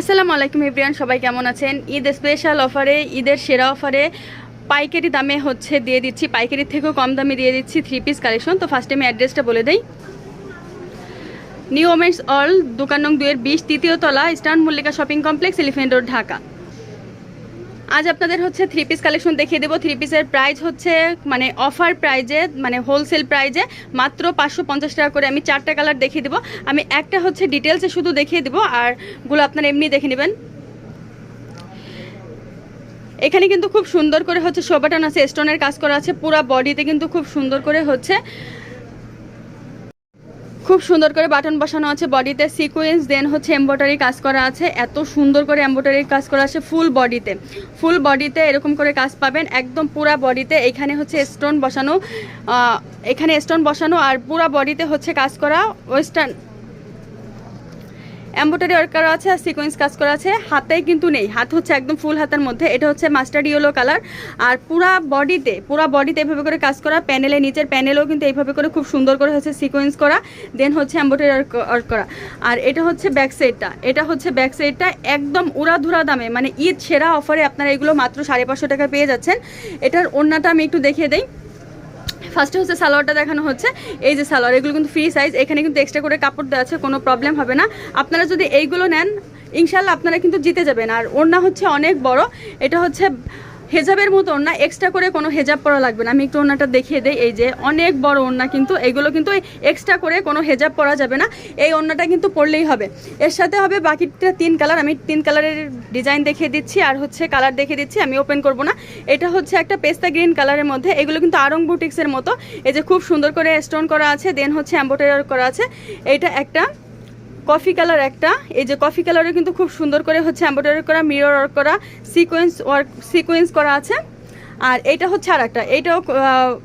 আসসালামু আলাইকুম ইব্রিয়ান সবাই কেমন আছেন? ঈদ স্পেশাল অফারে ঈদের সেরা অফারে পাইকারি দামে হচ্ছে দিয়ে দিচ্ছি, পাইকারির থেকেও কম দামে দিয়ে দিচ্ছি থ্রি পিস কালেকশন তো ফার্স্টে আমি অ্যাড্রেসটা বলে দিই। নিউ ওমেন্স অল দোকান নং দুয়ের বিশ, তৃতীয় তলা, Eastern Mallika shopping complex Elephant Road Dhaka. আজ আপনাদের হচ্ছে থ্রি পিস কালেকশন দেখিয়ে দেবো। থ্রি পিসের প্রাইস হচ্ছে মানে অফার প্রাইজে মানে হোলসেল প্রাইজে মাত্র পাঁচশো পঞ্চাশ টাকা করে আমি চারটা কালার দেখিয়ে দেবো। আমি একটা হচ্ছে ডিটেলসে শুধু দেখিয়ে দেবো, আরগুলো আপনারা এমনি দেখে নেবেন। এখানে কিন্তু খুব সুন্দর করে হচ্ছে শোভাটান আছে স্টোনের কাজ করা আছে, পুরো বডিতে কিন্তু খুব সুন্দর করে হচ্ছে খুব সুন্দর করে বাটন বসানো আছে বডিতে সিকোয়েন্স দেন হচ্ছে এম্ব্রয়ডারি কাজ করা আছে। এত সুন্দর করে এম্ব্রয়ডারি কাজ করা আছে ফুল বডিতে ফুল বডিতে এরকম করে কাজ পাবেন, একদম পুরা বডিতে এখানে হচ্ছে স্টোন বসানো এখানে স্টোন বসানো আর পুরা বডিতে হচ্ছে কাজ করা ওয়েস্টার্ন এম্ব্রয়ডারি ওয়ার্ক করা আছে আর সিকোয়েন্স কাজ করা আছে। হাতে কিন্তু নেই। হাত হচ্ছে একদম ফুল হাতের মধ্যে। এটা হচ্ছে মাস্টার্ড ইয়েলো কালার আর পুরা বডিতে পুরা বডিতে এভাবে করে কাজ করা। প্যানেলে নিচের প্যানেলেও কিন্তু এইভাবে করে খুব সুন্দর করে হচ্ছে সিকোয়েন্স করা। দেন হচ্ছে এম্ব্রয়ডারি ওয়ার্ক করা। আর এটা হচ্ছে ব্যাক সাইডটা এটা হচ্ছে ব্যাক সাইডটা একদম উড়াধুরা দামে। মানে ঈদ সেরা অফারে আপনারা এগুলো মাত্র সাড়ে পাঁচশো টাকা পেয়ে যাচ্ছেন। এটার ওড়নাটা আমি একটু দেখিয়ে দিই। ফার্স্টে হচ্ছে সালোয়ারটা দেখানো হচ্ছে। এই যে সালোয়ার, এগুলো কিন্তু ফ্রি সাইজ এখানে কিন্তু এক্সট্রা করে কাপড় দেওয়া আছে, কোনো প্রবলেম হবে না। আপনারা যদি এইগুলো নেন ইনশাল্লাহ আপনারা কিন্তু জিতে যাবেন। আর ওড়না হচ্ছে অনেক বড়। এটা হচ্ছে হেজাবের মতো ওড়না এক্সট্রা করে কোনো হেজাব পরা লাগবে না। আমি একটু ওড়নাটা দেখিয়ে দিই, এই যে অনেক বড় ওড়না কিন্তু, এগুলো কিন্তু এক্সট্রা করে কোনো হেজাব পরা যাবে না। এই ওড়নাটা কিন্তু পরলেই হবে। এর সাথে হবে বাকিটা তিন কালার আমি তিন কালারের ডিজাইন দেখিয়ে দিচ্ছি, আর হচ্ছে কালার দেখিয়ে দিচ্ছি, আমি ওপেন করব না। এটা হচ্ছে একটা পেস্তা গ্রিন কালারের মধ্যে, এগুলো কিন্তু আরং বুটিক্সের মতো। এই যে খুব সুন্দর করে স্টোন করা আছে দেন হচ্ছে এম্বোটারি করা আছে। এইটা একটা কফি কালার একটা। এই যে কফি কালারে কিন্তু খুব সুন্দর করে হচ্ছে এম্ব্রয়ডারি করা মিরর ওয়ার্ক করা সিকোয়েন্স ওয়ার্ক সিকোয়েন্স করা আছে। আর এটা হচ্ছে আর একটা এইটাও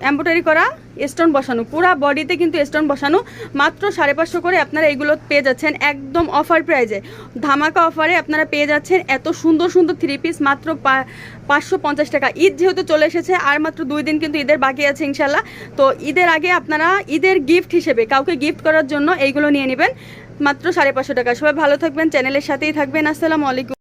এম্ব্রয়ডারি করা স্টোন বসানো। পুরা বডিতে কিন্তু স্টোন বসানো। মাত্র সাড়ে পাঁচশো করে আপনারা এগুলো পেয়ে যাচ্ছেন একদম অফার প্রাইজে ধামাকা অফারে আপনারা পেয়ে যাচ্ছেন এত সুন্দর সুন্দর থ্রি পিস মাত্র পাঁচশো পঞ্চাশ টাকা। ঈদ যেহেতু চলে এসেছে, আর মাত্র দুই দিন কিন্তু ঈদের বাকি আছে ইনশাল্লাহ তো ঈদের আগে আপনারা ঈদের গিফট হিসেবে, কাউকে গিফট করার জন্য এইগুলো নিয়ে নেবেন। মাত্র সাড়ে পাঁচশো টাকা। সবাই ভালো থাকবেন চ্যানেলের সাথেই থাকবেন। আসসালামু আলাইকুম।